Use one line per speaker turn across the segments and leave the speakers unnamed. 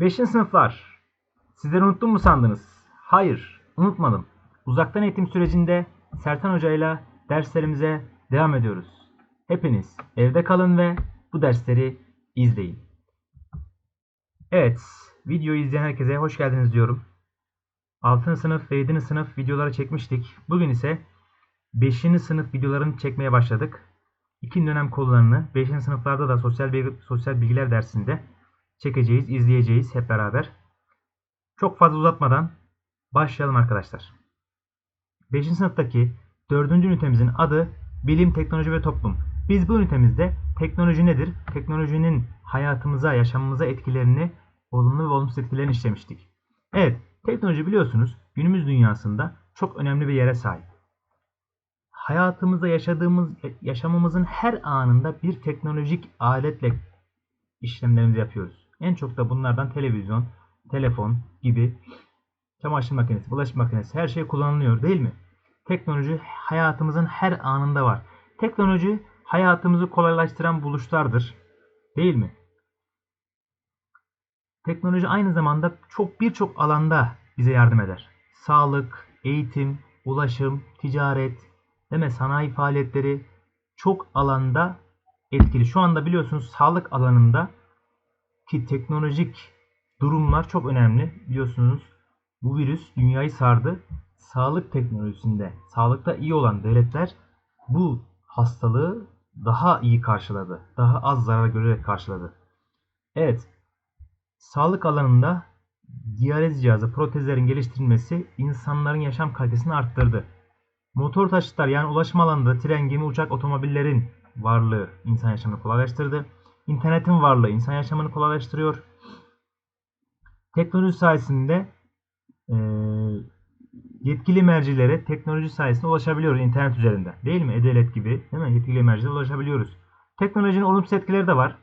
Beşinci sınıflar. Sizleri unuttum mu sandınız? Hayır, unutmadım. Uzaktan eğitim sürecinde Sertan Hoca ile derslerimize devam ediyoruz. Hepiniz evde kalın ve bu dersleri izleyin. Evet, videoyu izleyen herkese hoş geldiniz diyorum. 6. sınıf ve 7. sınıf videoları çekmiştik. Bugün ise 5. sınıf videolarını çekmeye başladık. İkinci dönem konularını 5. sınıflarda da sosyal bilgi, sosyal bilgiler dersinde çekeceğiz, izleyeceğiz hep beraber. Çok fazla uzatmadan başlayalım arkadaşlar. 5. sınıftaki 4. ünitemizin adı Bilim, Teknoloji ve Toplum. Biz bu ünitemizde teknoloji nedir? Teknolojinin hayatımıza, yaşamımıza etkilerini, olumlu ve olumsuz etkilerini işlemiştik. Evet, teknoloji biliyorsunuz günümüz dünyasında çok önemli bir yere sahip. Hayatımızda yaşadığımız, yaşamımızın her anında bir teknolojik aletle işlemlerimizi yapıyoruz. En çok da bunlardan televizyon, telefon gibi çamaşır makinesi, bulaşık makinesi her şey kullanılıyor değil mi? Teknoloji hayatımızın her anında var. Teknoloji hayatımızı kolaylaştıran buluşlardır. Değil mi? Teknoloji aynı zamanda çok birçok alanda bize yardım eder. Sağlık, eğitim, ulaşım, ticaret, deme sanayi faaliyetleri çok alanda etkili. Şu anda biliyorsunuz sağlık alanında ki teknolojik durumlar çok önemli. Biliyorsunuz bu virüs dünyayı sardı. Sağlık teknolojisinde, sağlıkta iyi olan devletler bu hastalığı daha iyi karşıladı. Daha az zarar görerek karşıladı. Evet, sağlık alanında diyaliz cihazı, protezlerin geliştirilmesi insanların yaşam kalitesini arttırdı. Motor taşıtlar yani ulaşım alanında tren, gemi, uçak, otomobillerin varlığı insan yaşamını kolaylaştırdı. İnternetin varlığı insan yaşamını kolaylaştırıyor. Teknoloji sayesinde e, yetkili mercilere teknoloji sayesinde ulaşabiliyoruz internet üzerinde. Değil mi? Edelet gibi değil mi? Yetkili mercilere ulaşabiliyoruz. Teknolojinin olumsuz etkileri de var.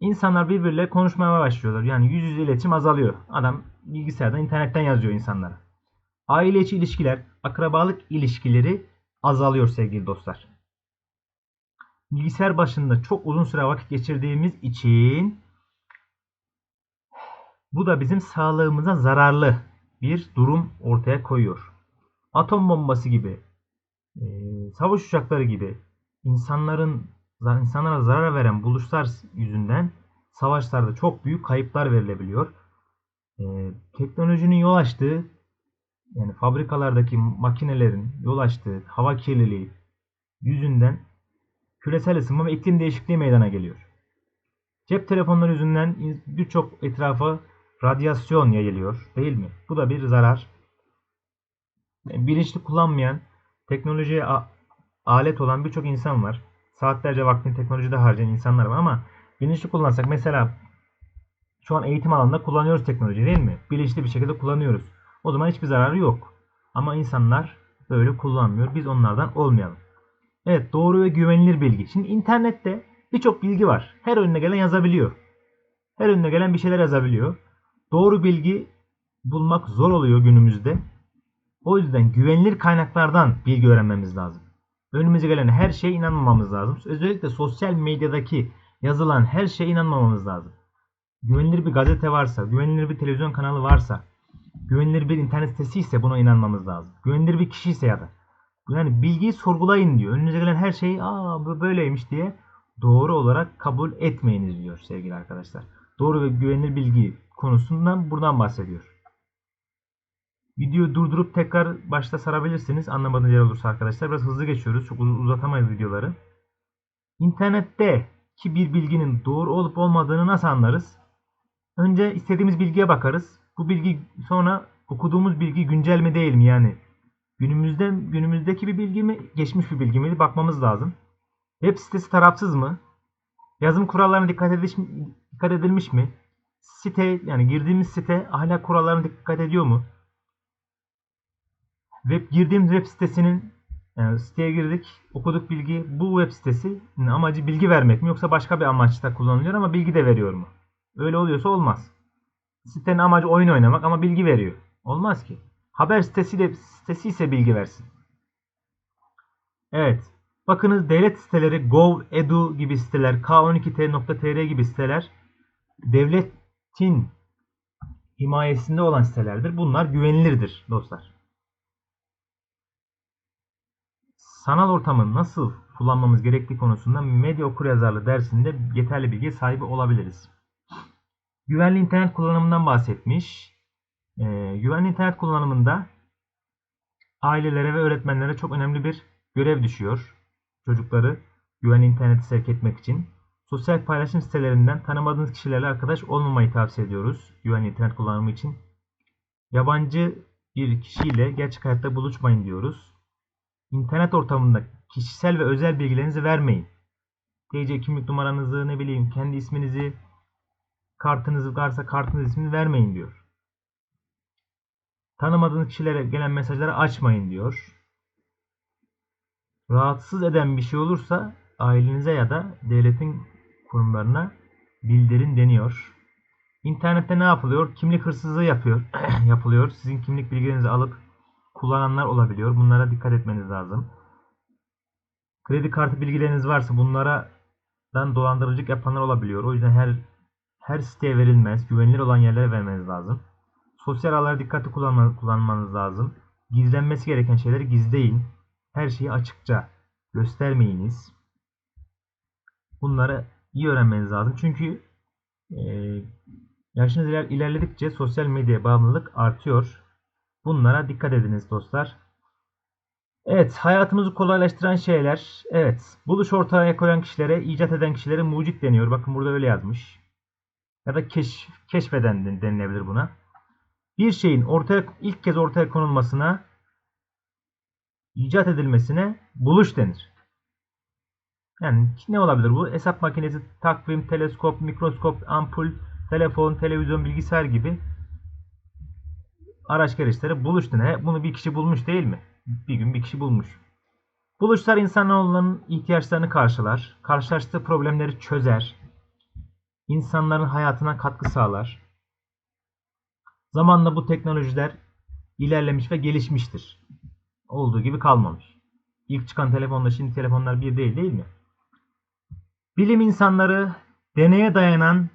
İnsanlar birbirleriyle konuşmaya başlıyorlar. Yani yüz yüze iletişim azalıyor. Adam bilgisayardan, internetten yazıyor insanlara. Aile içi ilişkiler, akrabalık ilişkileri azalıyor sevgili dostlar. Bilgisayar başında çok uzun süre vakit geçirdiğimiz için bu da bizim sağlığımıza zararlı bir durum ortaya koyuyor. Atom bombası gibi, e, savaş uçakları gibi insanların insanlara zarar veren buluşlar yüzünden savaşlarda çok büyük kayıplar verilebiliyor. E, teknolojinin yol açtığı yani fabrikalardaki makinelerin yol açtığı hava kirliliği yüzünden küresel ısınma ve iklim değişikliği meydana geliyor. Cep telefonları yüzünden birçok etrafa radyasyon yayılıyor değil mi? Bu da bir zarar. Bilinçli kullanmayan, teknolojiye alet olan birçok insan var. Saatlerce vaktini teknolojide harcayan insanlar var ama bilinçli kullansak mesela şu an eğitim alanında kullanıyoruz teknoloji değil mi? Bilinçli bir şekilde kullanıyoruz. O zaman hiçbir zararı yok. Ama insanlar böyle kullanmıyor. Biz onlardan olmayalım. Evet doğru ve güvenilir bilgi. Şimdi internette birçok bilgi var. Her önüne gelen yazabiliyor. Her önüne gelen bir şeyler yazabiliyor. Doğru bilgi bulmak zor oluyor günümüzde. O yüzden güvenilir kaynaklardan bilgi öğrenmemiz lazım. Önümüze gelen her şeye inanmamamız lazım. Özellikle sosyal medyadaki yazılan her şeye inanmamamız lazım. Güvenilir bir gazete varsa, güvenilir bir televizyon kanalı varsa, güvenilir bir internet sitesi ise buna inanmamız lazım. Güvenilir bir kişi ise ya da. Yani bilgiyi sorgulayın diyor. Önünüze gelen her şeyi aa bu böyleymiş diye doğru olarak kabul etmeyiniz diyor sevgili arkadaşlar. Doğru ve güvenilir bilgi konusundan buradan bahsediyor. Videoyu durdurup tekrar başta sarabilirsiniz. Anlamadığınız yer olursa arkadaşlar. Biraz hızlı geçiyoruz. Çok uzatamayız videoları. İnternette ki bir bilginin doğru olup olmadığını nasıl anlarız? Önce istediğimiz bilgiye bakarız. Bu bilgi sonra okuduğumuz bilgi güncel mi değil mi yani? Günümüzde günümüzdeki bir bilgi mi, geçmiş bir bilgi mi bakmamız lazım. Web sitesi tarafsız mı? Yazım kurallarına dikkat edilmiş, dikkat edilmiş mi? Site yani girdiğimiz site ahlak kurallarına dikkat ediyor mu? Web girdiğimiz web sitesinin yani siteye girdik, okuduk bilgi. Bu web sitesi amacı bilgi vermek mi yoksa başka bir amaçta kullanılıyor ama bilgi de veriyor mu? Öyle oluyorsa olmaz. Sitenin amacı oyun oynamak ama bilgi veriyor. Olmaz ki. Haber sitesi de sitesi ise bilgi versin. Evet. Bakınız devlet siteleri gov.edu gibi siteler, k12t.tr gibi siteler devletin himayesinde olan sitelerdir. Bunlar güvenilirdir dostlar. Sanal ortamı nasıl kullanmamız gerektiği konusunda medya okuryazarlığı dersinde yeterli bilgi sahibi olabiliriz. Güvenli internet kullanımından bahsetmiş. Ee, güvenli internet kullanımında ailelere ve öğretmenlere çok önemli bir görev düşüyor. Çocukları güvenli interneti sevk etmek için. Sosyal paylaşım sitelerinden tanımadığınız kişilerle arkadaş olmamayı tavsiye ediyoruz güvenli internet kullanımı için. Yabancı bir kişiyle gerçek hayatta buluşmayın diyoruz. İnternet ortamında kişisel ve özel bilgilerinizi vermeyin. TC kimlik numaranızı, ne bileyim kendi isminizi, kartınızı varsa kartınız ismini vermeyin diyor. Tanımadığınız kişilere gelen mesajları açmayın diyor. Rahatsız eden bir şey olursa ailenize ya da devletin kurumlarına bildirin deniyor. İnternette ne yapılıyor? Kimlik hırsızlığı yapıyor, yapılıyor. Sizin kimlik bilgilerinizi alıp kullananlar olabiliyor. Bunlara dikkat etmeniz lazım. Kredi kartı bilgileriniz varsa bunlardan dolandırıcılık yapanlar olabiliyor. O yüzden her her siteye verilmez. Güvenilir olan yerlere vermeniz lazım. Sosyal ağları dikkatli kullanma, kullanmanız lazım. Gizlenmesi gereken şeyleri gizleyin. Her şeyi açıkça göstermeyiniz. Bunları iyi öğrenmeniz lazım. Çünkü e, yaşınız iler, ilerledikçe sosyal medya bağımlılık artıyor. Bunlara dikkat ediniz dostlar. Evet, hayatımızı kolaylaştıran şeyler. Evet, buluş ortaya koyan kişilere, icat eden kişilere mucit deniyor. Bakın burada öyle yazmış. Ya da keşf, keşfeden denilebilir buna. Bir şeyin ortaya ilk kez ortaya konulmasına, icat edilmesine buluş denir. Yani ne olabilir bu? Hesap makinesi, takvim, teleskop, mikroskop, ampul, telefon, televizyon, bilgisayar gibi araç gereçleri buluş denir. Bunu bir kişi bulmuş değil mi? Bir gün bir kişi bulmuş. Buluşlar insanoğlunun ihtiyaçlarını karşılar, karşılaştığı problemleri çözer, insanların hayatına katkı sağlar. Zamanla bu teknolojiler ilerlemiş ve gelişmiştir. Olduğu gibi kalmamış. İlk çıkan telefonla şimdi telefonlar bir değil değil mi? Bilim insanları deneye dayanan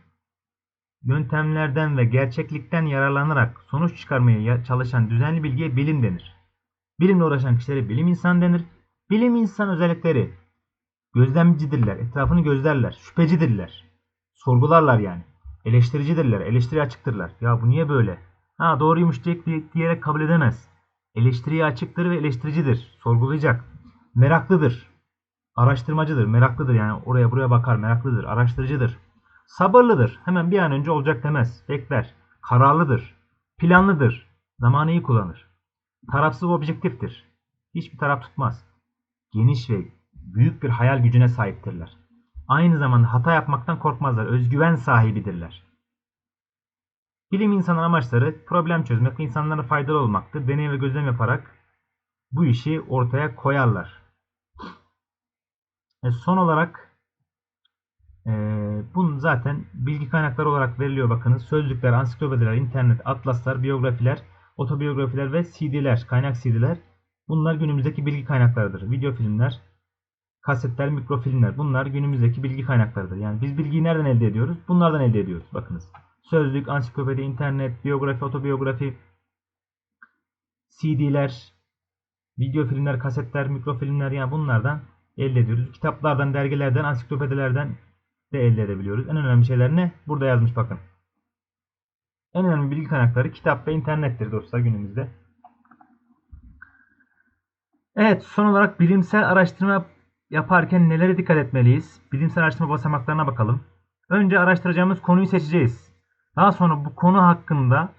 yöntemlerden ve gerçeklikten yararlanarak sonuç çıkarmaya çalışan düzenli bilgiye bilim denir. Bilimle uğraşan kişilere bilim insan denir. Bilim insan özellikleri gözlemcidirler, etrafını gözlerler, şüphecidirler, sorgularlar yani. Eleştiricidirler, eleştiri açıktırlar. Ya bu niye böyle? Ha doğruymuş diyerek kabul edemez. Eleştiriye açıktır ve eleştiricidir. Sorgulayacak. Meraklıdır. Araştırmacıdır, meraklıdır yani oraya buraya bakar, meraklıdır, araştırıcıdır. Sabırlıdır. Hemen bir an önce olacak demez. Bekler. Kararlıdır. Planlıdır. Zamanı iyi kullanır. Tarafsız objektiftir. Hiçbir taraf tutmaz. Geniş ve büyük bir hayal gücüne sahiptirler. Aynı zamanda hata yapmaktan korkmazlar. Özgüven sahibidirler. Bilim insanın amaçları problem çözmek insanlara faydalı olmaktır. Deney ve gözlem yaparak bu işi ortaya koyarlar. E son olarak e, bunun zaten bilgi kaynakları olarak veriliyor bakınız. Sözlükler, ansiklopediler, internet, atlaslar, biyografiler, otobiyografiler ve CD'ler, kaynak CD'ler. Bunlar günümüzdeki bilgi kaynaklarıdır. Video filmler, kasetler, mikrofilmler bunlar günümüzdeki bilgi kaynaklarıdır. Yani biz bilgiyi nereden elde ediyoruz? Bunlardan elde ediyoruz. Bakınız. Sözlük, ansiklopedi, internet, biyografi, otobiyografi, CD'ler, video filmler, kasetler, mikrofilmler yani bunlardan elde ediyoruz. Kitaplardan, dergilerden, ansiklopedilerden de elde edebiliyoruz. En önemli şeyler ne? Burada yazmış bakın. En önemli bilgi kaynakları kitap ve internettir dostlar günümüzde. Evet son olarak bilimsel araştırma yaparken nelere dikkat etmeliyiz? Bilimsel araştırma basamaklarına bakalım. Önce araştıracağımız konuyu seçeceğiz. Daha sonra bu konu hakkında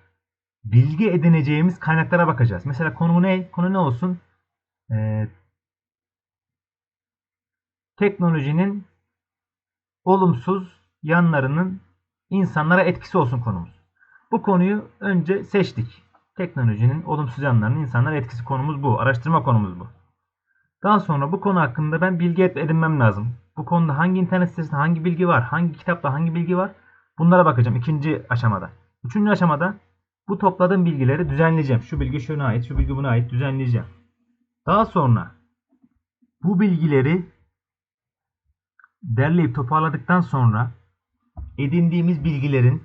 bilgi edineceğimiz kaynaklara bakacağız. Mesela konu ne? Konu ne olsun? Ee, teknolojinin olumsuz yanlarının insanlara etkisi olsun konumuz. Bu konuyu önce seçtik. Teknolojinin olumsuz yanlarının insanlara etkisi konumuz bu. Araştırma konumuz bu. Daha sonra bu konu hakkında ben bilgi edinmem lazım. Bu konuda hangi internet sitesinde hangi bilgi var, hangi kitapta hangi bilgi var bunlara bakacağım ikinci aşamada. Üçüncü aşamada bu topladığım bilgileri düzenleyeceğim. Şu bilgi şuna ait, şu bilgi buna ait düzenleyeceğim. Daha sonra bu bilgileri derleyip toparladıktan sonra edindiğimiz bilgilerin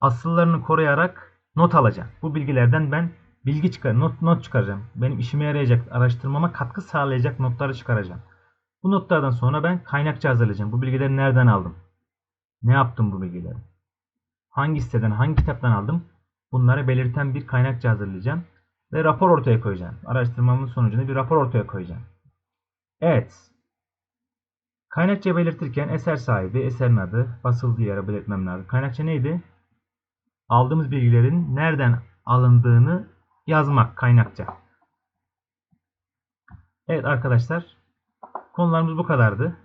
asıllarını koruyarak not alacağım. Bu bilgilerden ben bilgi çıkar, not, not çıkaracağım. Benim işime yarayacak, araştırmama katkı sağlayacak notları çıkaracağım. Bu notlardan sonra ben kaynakça hazırlayacağım. Bu bilgileri nereden aldım? Ne yaptım bu bilgileri? Hangi siteden, hangi kitaptan aldım? Bunları belirten bir kaynakça hazırlayacağım. Ve rapor ortaya koyacağım. Araştırmamın sonucunda bir rapor ortaya koyacağım. Evet. Kaynakça belirtirken eser sahibi, eserin adı, basıldığı yere belirtmem lazım. Kaynakça neydi? Aldığımız bilgilerin nereden alındığını yazmak kaynakça. Evet arkadaşlar. Konularımız bu kadardı.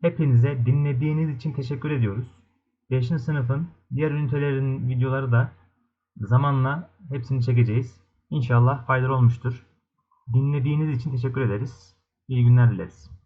Hepinize dinlediğiniz için teşekkür ediyoruz. 5. sınıfın diğer ünitelerin videoları da zamanla hepsini çekeceğiz. İnşallah faydalı olmuştur. Dinlediğiniz için teşekkür ederiz. İyi günler dileriz.